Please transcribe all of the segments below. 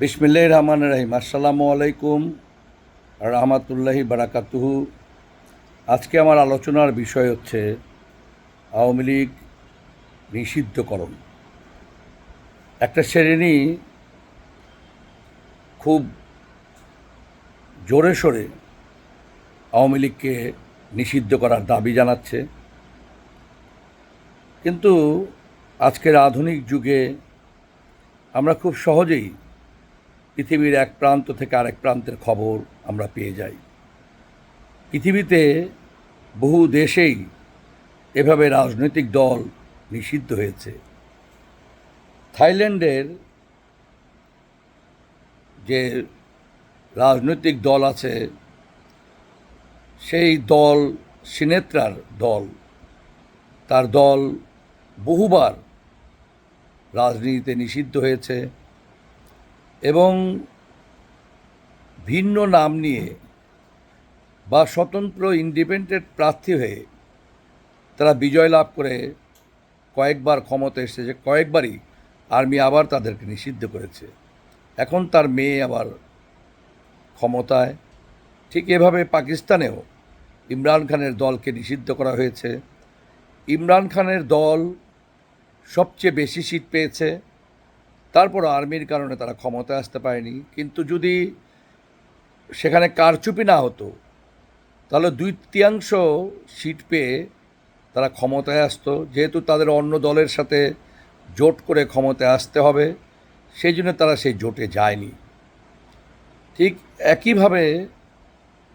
বিসমিল্লাহ রহমান রাহিম। আসসালামু আলাইকুম রহমাতুল্লাহি বারাকাতুহু। আজকে আমার আলোচনার বিষয় হচ্ছে আওয়ামী লীগ নিষিদ্ধকরণ। একটা শ্রেণি খুব জোরে সোরে আওয়ামী লীগকে নিষিদ্ধ করার দাবি জানাচ্ছে। কিন্তু আজকের আধুনিক যুগে আমরা খুব সহজেই পৃথিবীর এক প্রান্ত থেকে আরেক প্রান্তের খবর আমরা পেয়ে যাই। পৃথিবীতে বহু দেশেই এভাবে রাজনৈতিক দল নিষিদ্ধ হয়েছে। থাইল্যান্ডের যে রাজনৈতিক দল আছে, সেই দল সিনেত্রার দল, তার দল বহুবার রাজনীতিতে নিষিদ্ধ হয়েছে। এবং ভিন্ন নাম নিয়ে বা স্বতন্ত্র ইন্ডিপেন্ডেন্ট প্রার্থী হয়ে তারা বিজয় লাভ করে কয়েকবার ক্ষমতা এসেছে কয়েকবারই আর্মি আবার তাদেরকে নিষিদ্ধ করেছে। এখন তার মেয়ে আবার ক্ষমতায়। ঠিক এভাবে পাকিস্তানেও ইমরান খানের দলকে নিষিদ্ধ করা হয়েছে। ইমরান খানের দল সবচেয়ে বেশি সিট পেয়েছে। তারপর আর্মির কারণে তারা ক্ষমতায় আসতে পারেনি। কিন্তু যদি সেখানে কারচুপি না হতো, তাহলে দুই তৃতীয়াংশ সিট পেয়ে তারা ক্ষমতায় আসতো। যেহেতু তাদের অন্য দলের সাথে জোট করে ক্ষমতায় আসতে হবে, সেই জন্য তারা সেই জোটে যায়নি। ঠিক একইভাবে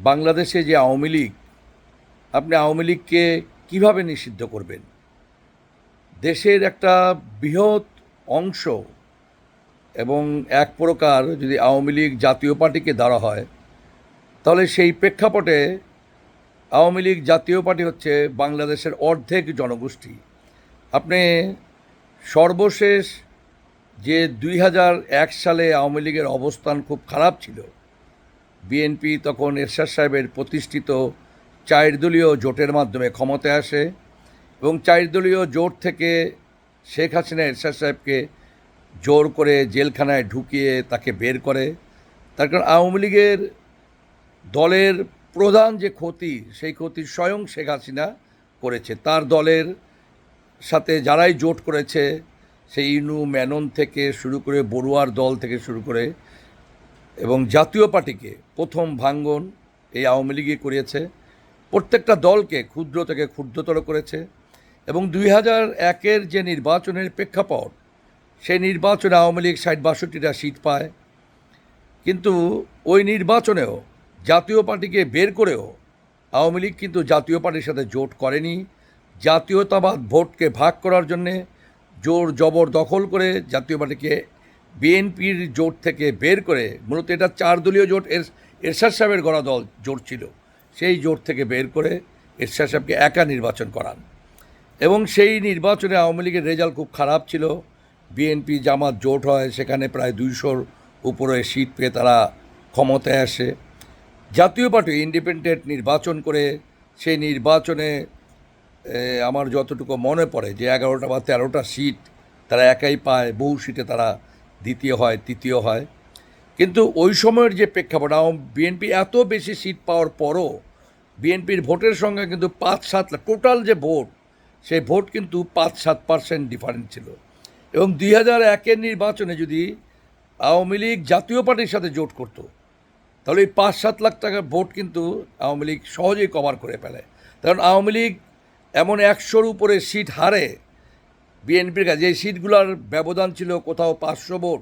বাংলাদেশে যে আওয়ামী লীগ, আপনি আওয়ামী লীগকে কীভাবে নিষিদ্ধ করবেন? দেশের একটা বৃহৎ অংশ এবং এক প্রকার যদি আওয়ামী লীগ জাতীয় পার্টিকে ধরা হয়, তাহলে সেই প্রেক্ষাপটে আওয়ামী লীগ জাতীয় পার্টি হচ্ছে বাংলাদেশের অর্ধেক জনগোষ্ঠী। আপনি সর্বশেষ যে দুই সালে আওয়ামী লীগের অবস্থান খুব খারাপ ছিল, বিএনপি তখন এরশাদ সাহেবের প্রতিষ্ঠিত চার দলীয় জোটের মাধ্যমে ক্ষমতায় আসে এবং চার দলীয় জোট থেকে শেখ হাসিনা এরশাদ সাহেবকে জোর করে জেলখানায় ঢুকিয়ে তাকে বের করে। তার কারণ আওয়ামী লীগের দলের প্রধান যে ক্ষতি, সেই ক্ষতি স্বয়ং শেখ হাসিনা করেছে। তার দলের সাথে যারাই জোট করেছে, সেই ইনু ম্যানন থেকে শুরু করে, বড়ুয়ার দল থেকে শুরু করে এবং জাতীয় পার্টিকে প্রথম ভাঙ্গন এই আওয়ামী লীগই করিয়েছে। প্রত্যেকটা দলকে ক্ষুদ্র থেকে ক্ষুদ্রতর করেছে এবং দুই হাজার একের যে নির্বাচনের প্রেক্ষাপট সেই নির্বাচনে আওয়ামী লীগ ষাট বাষট্টিটা সিট পায়। কিন্তু ওই নির্বাচনেও জাতীয় পার্টিকে বের করেও আওয়ামী লীগ কিন্তু জাতীয় পার্টির সাথে জোট করেনি। জাতীয়তাবাদ ভোটকে ভাগ করার জন্যে জোর জবর দখল করে জাতীয় পার্টিকে বিএনপির জোট থেকে বের করে, মূলত এটা চার দলীয় জোট, এর এরশাদ সাহেবের গড়া দল জোট ছিল। সেই জোট থেকে বের করে এরশাদ সাহেবকে একা নির্বাচন করান। এবং সেই নির্বাচনে আওয়ামী লীগের রেজাল্ট খুব খারাপ ছিল। বিএনপি জামাত জোট হয়, সেখানে প্রায় দুইশোর উপরে সিট পেয়ে তারা ক্ষমতায় আসে। জাতীয় পার্টি ইন্ডিপেন্ডেন্ট নির্বাচন করে, সেই নির্বাচনে আমার যতটুকু মনে পড়ে যে এগারোটা বা তেরোটা সিট তারা একাই পায়, বহু সিটে তারা দ্বিতীয় হয়, তৃতীয় হয়। কিন্তু ওই সময়ের যে প্রেক্ষাপট বিএনপি এত বেশি সিট পাওয়ার পরও বিএনপির ভোটের সঙ্গে কিন্তু পাঁচ সাত টোটাল যে ভোট, সেই ভোট কিন্তু পাঁচ সাত পার্সেন্ট ডিফারেন্ট ছিল। এবং দুই হাজার একের নির্বাচনে যদি আওয়ামী লীগ জাতীয় পার্টির সাথে জোট করতো, তাহলে এই পাঁচ সাত লাখ টাকার ভোট কিন্তু আওয়ামী লীগ সহজেই কভার করে ফেলে। কারণ আওয়ামী লীগ এমন একশোর উপরে সিট হারে বিএনপির কাছে এই সিটগুলোর ব্যবধান ছিল কোথাও পাঁচশো ভোট,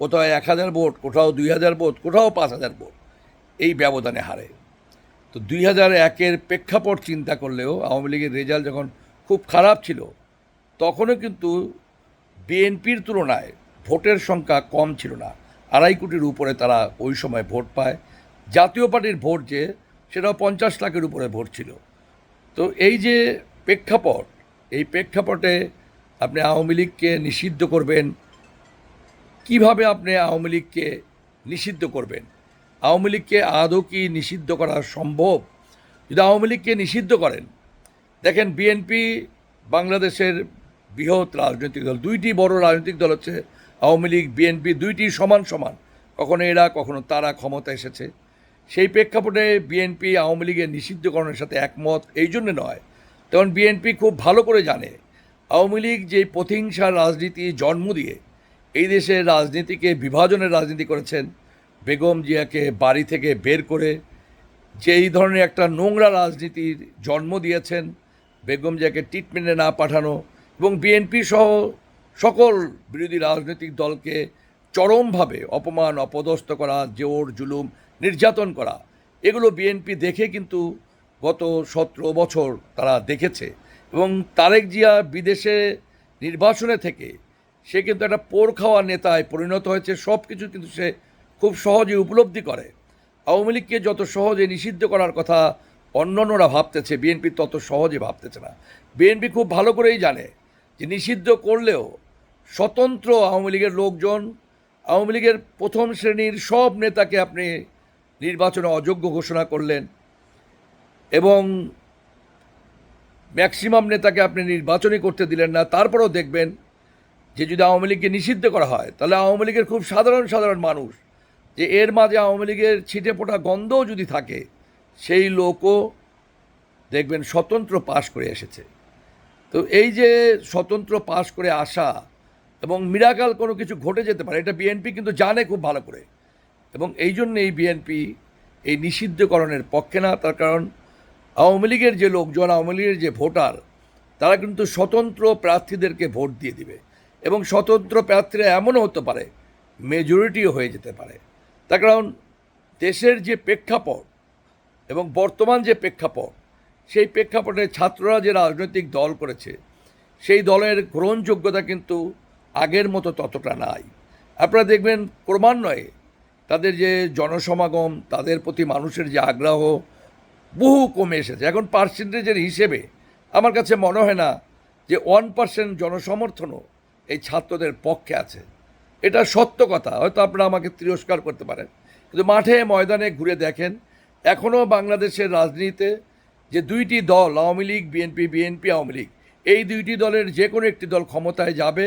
কোথাও এক হাজার ভোট, কোথাও দুই হাজার ভোট, কোথাও পাঁচ হাজার ভোট, এই ব্যবধানে হারে। তো দুই হাজার একের প্রেক্ষাপট চিন্তা করলেও আওয়ামী লীগের রেজাল্ট যখন খুব খারাপ ছিল, তখনও কিন্তু বিএনপির তুলনায় ভোটের সংখ্যা কম ছিল না। আড়াই কোটির উপরে তারা ওই সময় ভোট পায়। জাতীয় পার্টির ভোট যে, সেটাও পঞ্চাশ লাখের উপরে ভোট ছিল। তো এই যে প্রেক্ষাপট, এই প্রেক্ষাপটে আপনি আওয়ামী লীগকে নিষিদ্ধ করবেন। কীভাবে আপনি আওয়ামী লীগকে নিষিদ্ধ করবেন? আওয়ামী লীগকে আদৌ কি নিষিদ্ধ করা সম্ভব? যদি আওয়ামী লীগকে নিষিদ্ধ করেন, দেখেন বিএনপি বাংলাদেশের বৃহৎ রাজনৈতিক দল, দুইটি বড় রাজনৈতিক দল হচ্ছে আওয়ামী লীগ, বিএনপি, দুইটি সমান সমান। কখনো এরা, কখনো তারা ক্ষমতা এসেছে। সেই প্রেক্ষাপটে বিএনপি আওয়ামী লীগের নিষিদ্ধকরণের সাথে একমত এই জন্য নয়। তখন বিএনপি খুব ভালো করে জানে, আওয়ামী লীগ যে প্রতিহিংসার রাজনীতি জন্ম দিয়ে এই দেশের রাজনীতিকে বিভাজনের রাজনীতি করেছেন, বেগম জিয়াকে বাড়ি থেকে বের করে যে এই ধরনের একটা নোংরা রাজনীতির জন্ম দিয়েছেন, বেগম জিয়াকে ট্রিটমেন্টে না পাঠানো এবং বিএনপি সহ সকল বিরোধী রাজনৈতিক দলকে চরমভাবে অপমান, অপদস্থ করা, জোর, জুলুম, নির্যাতন করা, এগুলো বিএনপি দেখে কিন্তু গত সতেরো বছর তারা দেখেছে। এবং তারেক জিয়া বিদেশে নির্বাসনে থেকে সে কিন্তু একটা পোর খাওয়া নেতায় পরিণত হয়েছে সব কিছু কিন্তু সে খুব সহজে উপলব্ধি করে। আওয়ামী লীগকে যত সহজে নিষিদ্ধ করার কথা অন্যান্যরা ভাবতেছে, বিএনপি তত সহজে ভাবতেছে না। বিএনপি খুব ভালো করেই জানে যে নিষিদ্ধ করলেও স্বতন্ত্র আওয়ামী লীগের লোকজন, আওয়ামী লীগের প্রথম শ্রেণির সব নেতাকে আপনি নির্বাচনে অযোগ্য ঘোষণা করলেন এবং ম্যাক্সিমাম নেতাকে আপনি নির্বাচনই করতে দিলেন না। তারপরেও দেখবেন যে যদি আওয়ামী লীগকে নিষিদ্ধ করা হয়, তাহলে আওয়ামী লীগের খুব সাধারণ সাধারণ মানুষ, যে এর মাঝে আওয়ামী লীগের ছিটে ফোটা গন্ধও যদি থাকে, সেই লোকও দেখবেন স্বতন্ত্র পাশ করে এসেছে। তো এই যে স্বতন্ত্র পাশ করে আসা এবং মিরাকাল কোনো কিছু ঘটে যেতে পারে, এটা বিএনপি কিন্তু জানে খুব ভালো করে। এবং এই জন্য এই বিএনপি এই নিষিদ্ধকরণের পক্ষে না, তার কারণ আওয়ামী লীগের যে লোকজন, আওয়ামী লীগের যে ভোটার, তারা কিন্তু স্বতন্ত্র প্রার্থীদেরকে ভোট দিয়ে দিবে। এবং স্বতন্ত্র প্রার্থীরা এমনও হতে পারে মেজরিটিও হয়ে যেতে পারে। তার কারণ দেশের যে প্রেক্ষাপট এবং বর্তমান যে প্রেক্ষাপট সেই প্রেক্ষাপটে ছাত্ররা যে রাজনৈতিক দল করেছে, সেই দলের গ্রহণযোগ্যতা কিন্তু আগের মতো ততটা নাই। আপনারা দেখবেন ক্রমান্বয়ে তাদের যে জনসমাগম, তাদের প্রতি মানুষের যে আগ্রহ বহু কমে এসেছে। এখন পার্সেন্টেজের হিসেবে আমার কাছে মনে হয় না যে ওয়ান পার্সেন্ট জনসমর্থনও এই ছাত্রদের পক্ষে আছে। এটা সত্য কথা, হয়তো আপনারা আমাকে তিরস্কার করতে পারেন। কিন্তু মাঠে ময়দানে ঘুরে দেখেন এখনও বাংলাদেশের রাজনীতিতে যে দুইটি দল, আওয়ামী লীগ, বিএনপি বিএনপি, আওয়ামী লীগ, এই দুইটি দলের যে কোনো একটি দল ক্ষমতায় যাবে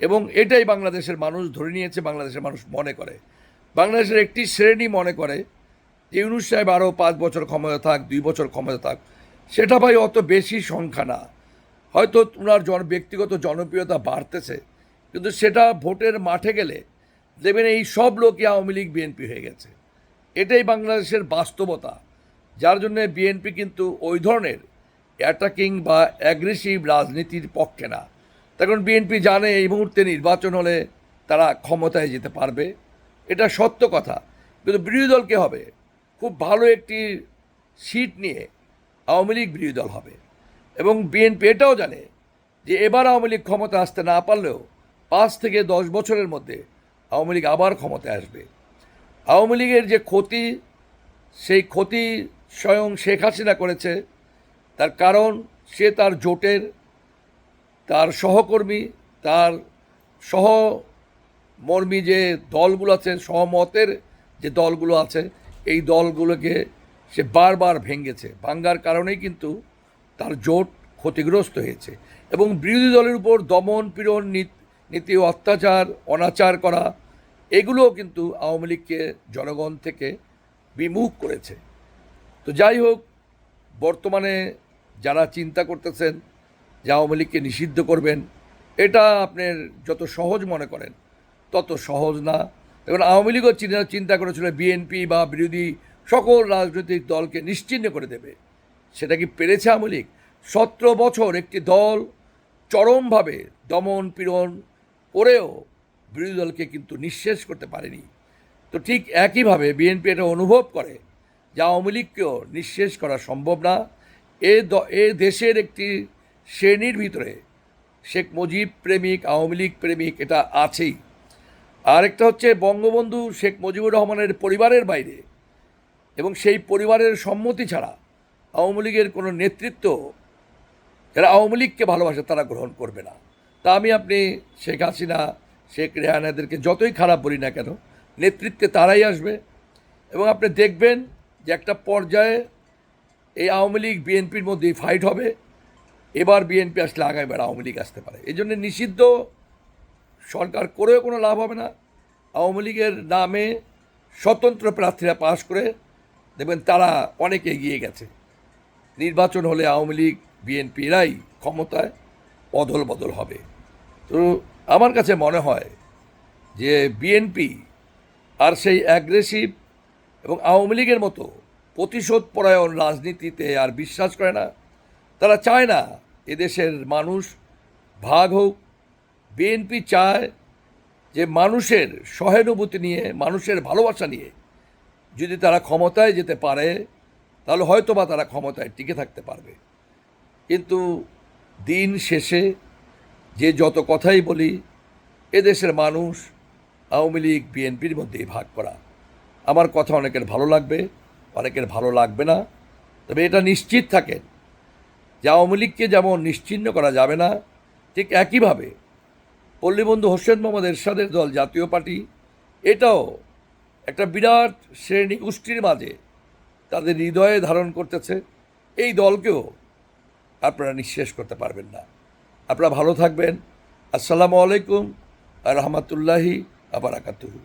এবং এটাই বাংলাদেশের মানুষ ধরে নিয়েছে, বাংলাদেশের মানুষ মনে করে। বাংলাদেশের একটি শ্রেণি মনে করে যে ইউনুস সাহেব আরও পাঁচ বছর ক্ষমতা থাক, দুই বছর ক্ষমতা থাক, সেটা ভাই অত বেশি সংখ্যা না। হয়তো ওনার জন, ব্যক্তিগত জনপ্রিয়তা বাড়তেছে, কিন্তু সেটা ভোটের মাঠে গেলে দেখবেন এই সব লোকই আওয়ামী লীগ, বিএনপি হয়ে গেছে। এটাই বাংলাদেশের বাস্তবতা। যার জন্য বিএনপি কিন্তু ওই ধরনের অ্যাটাকিং বা অ্যাগ্রেসিভ রাজনীতির পক্ষে না। তখন বিএনপি জানে এই মুহূর্তে নির্বাচন হলে তারা ক্ষমতায় যেতে পারবে। এটা সত্য কথা। কিন্তু বিরোধী দল কে হবে? খুব ভালো একটি সিট নিয়ে আওয়ামী লীগ বিরোধী দল হবে। এবং বিএনপি এটাও জানে যে এবার আওয়ামী লীগ ক্ষমতা আসতে না পারলেও পাঁচ থেকে দশ বছরের মধ্যে আওয়ামী লীগ আবার ক্ষমতায় আসবে। আওয়ামী লীগের যে ক্ষতি, সেই ক্ষতি স্বয়ং শেখ হাসিনা করেছে। তার কারণ, সে তার জোটের, তার সহকর্মী, তার সহমর্মী যে দলগুলো আছে, সহমতের যে দলগুলো আছে, এই দলগুলোকে সে বারবার ভেঙেছে। ভাঙ্গার কারণেই কিন্তু তার জোট ক্ষতিগ্রস্ত হয়েছে এবং বিরোধী দলের উপর দমন, পীড়ন, নীত- নীতি অত্যাচার, অনাচার করা, এগুলোও কিন্তু আওয়ামী লীগকে জনগণ থেকে বিমুখ করেছে। তো যাই হোক, বর্তমানে যারা চিন্তা করতেছেন যে আওয়ামী লীগকে নিষিদ্ধ করবেন, এটা আপনার যত সহজ মনে করেন, তত সহজ না। এখন আওয়ামী লীগও চিন্তা করেছিল বিএনপি বা বিরোধী সকল রাজনৈতিক দলকে নিশ্চিহ্ন করে দেবে। সেটা কি পেরেছে আওয়ামী লীগ? সতেরো বছর একটি দল চরমভাবে দমন পীড়ন করেও বিরোধী দলকে কিন্তু নিঃশেষ করতে পারেনি। তো ঠিক একইভাবে বিএনপি এটা অনুভব করে যে আওয়ামী লীগকেও নিঃশেষ করা সম্ভব না। এ এ দেশের একটি শ্রেণির ভিতরে শেখ মুজিব প্রেমিক, আওয়ামী লীগ প্রেমিক এটা আছেই। আরেকটা হচ্ছে বঙ্গবন্ধু শেখ মুজিবুর রহমানের পরিবারের বাইরে এবং সেই পরিবারের সম্মতি ছাড়া আওয়ামী লীগের কোনো নেতৃত্ব যারা আওয়ামী লীগকে ভালোবাসে তারা গ্রহণ করবে না। তা আমি আপনি শেখ হাসিনা, শেখ রেহানাদেরকে যতই খারাপ বলি না কেন, নেতৃত্বে তারাই আসবে এবং আপনি দেখবেন যে একটা পর্যায়ে এই আওয়ামী লীগ, বিএনপির মধ্যেই ফাইট হবে। এবার বিএনপি আসলে আগামীবার আওয়ামী লীগ আসতে পারে। এই জন্য নিষিদ্ধ সরকার করেও কোনো লাভ হবে না। আওয়ামী লীগের নামে স্বতন্ত্র প্রার্থীরা পাশ করে দেখবেন তারা অনেক এগিয়ে গেছে। নির্বাচন হলে আওয়ামী লীগ, বিএনপি এরাই ক্ষমতায় অদল বদল হবে। তো আমার কাছে মনে হয় যে বিএনপি আর সেই অ্যাগ্রেসিভ এবং আওয়ামী লীগের মতো প্রতিশোধ পরায়ণ রাজনীতিতে আর বিশ্বাস করে না। তারা চায় না এদেশের মানুষ ভাগ হোক। বিএনপি চায় যে মানুষের সহানুভূতি নিয়ে, মানুষের ভালোবাসা নিয়ে যদি তারা ক্ষমতায় যেতে পারে, তাহলে হয়তো বা তারা ক্ষমতায় টিকে থাকতে পারবে। কিন্তু দিন শেষে যে যত কথাই বলি, এদেশের মানুষ আওয়ামী লীগ, বিএনপির মধ্যেই ভাগ করা। আমার কথা অনেকের ভালো লাগবে, অনেকের ভালো লাগবে না। তবে এটা নিশ্চিত থাকেন যে আওয়ামী লীগকে যেমন নিশ্চিহ্ন করা যাবে না, ঠিক একইভাবে পল্লীবন্ধু হোসেন মোহাম্মদ এরশাদের দল জাতীয় পার্টি, এটাও একটা বিরাট শ্রেণি গোষ্ঠীর মাঝে তাদের হৃদয়ে ধারণ করতেছে। এই দলকেও আপনারা নিঃশেষ করতে পারবেন না। আপনারা ভালো থাকবেন। আসসালামু আলাইকুম রহমতুল্লাহি আবারাকাতুহু।